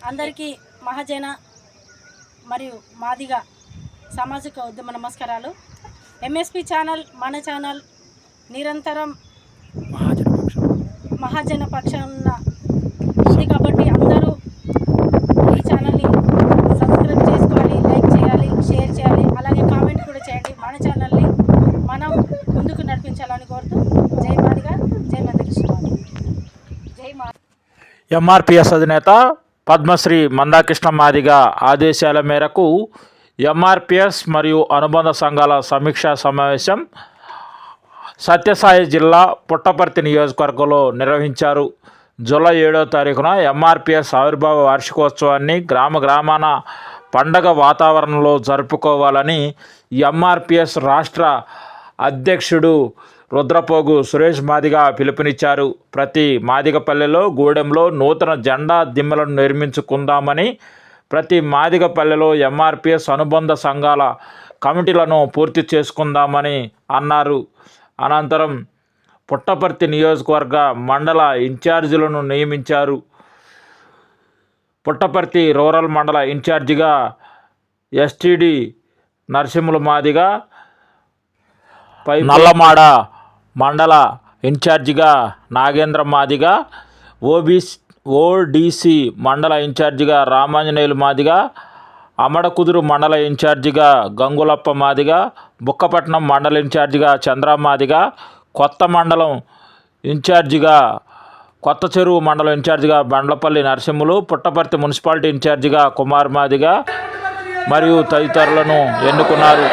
అందరికీ మహాజన మరియు మాదిగ సామాజిక ఉద్యమ నమస్కారాలు. ఎంఎస్పి ఛానల్ మన ఛానల్ నిరంతరం మహాజన పక్షాన ఉంది కాబట్టి అందరూ ఈ ఛానల్ని సబ్స్క్రైబ్ చేసుకోవాలి లైక్ చేయాలి షేర్ చేయాలి అలాగే కామెంట్ కూడా చేయండి. మన ఛానల్ని మనం ముందుకు నడిపించాలని కోరుతూ జై మాదిగ జై మందకృష్ణ జై మా ఎంఆర్పిఎస్ అధినేత పద్మశ్రీ మందాకృష్ణ మాదిగ ఆదేశాల మేరకు ఎంఆర్పిఎస్ మరియు అనుబంధ సంఘాల సమీక్షా సమావేశం సత్యసాయి జిల్లా పుట్టపర్తి నియోజకవర్గంలో నిర్వహించారు. జూలై ఏడో తారీఖున ఎంఆర్పిఎస్ ఆవిర్భావ వార్షికోత్సవాన్ని గ్రామ గ్రామాన పండగ వాతావరణంలో జరుపుకోవాలని ఎంఆర్పిఎస్ రాష్ట్ర అధ్యక్షుడు రుద్రపోగు సురేష్ మాదిగ పిలుపునిచ్చారు. ప్రతి మాదిగపల్లెలో గూడెంలో నూతన జెండా దిమ్మలను నిర్మించుకుందామని ప్రతి మాదిగపల్లెలో ఎంఆర్పిఎస్ అనుబంధ సంఘాల కమిటీలను పూర్తి చేసుకుందామని అన్నారు. అనంతరం పుట్టపర్తి నియోజకవర్గ మండల ఇన్ఛార్జీలను నియమించారు. పుట్టపర్తి రూరల్ మండల ఇన్ఛార్జిగా ఎస్టీడీ నరసింహుల మాదిగా నల్లమాడ మండల ఇన్ఛార్జిగా నాగేంద్ర మాదిగ ఓబీసీ ఓడిసి మండల ఇన్ఛార్జిగా రామాంజనేయులు మాదిగ అమడకుదురు మండల ఇన్ఛార్జిగా గంగులప్ప మాదిగ బుక్కపట్నం మండల ఇన్ఛార్జిగా చంద్ర మాదిగ కొత్త మండలం ఇన్ఛార్జిగా కొత్త చెరువు మండలం ఇన్ఛార్జిగా బండ్లపల్లి నరసింహులు పుట్టపర్తి మున్సిపాలిటీ ఇన్ఛార్జిగా కుమార్ మాదిగ మరియు తదితరులను ఎన్నుకున్నారు.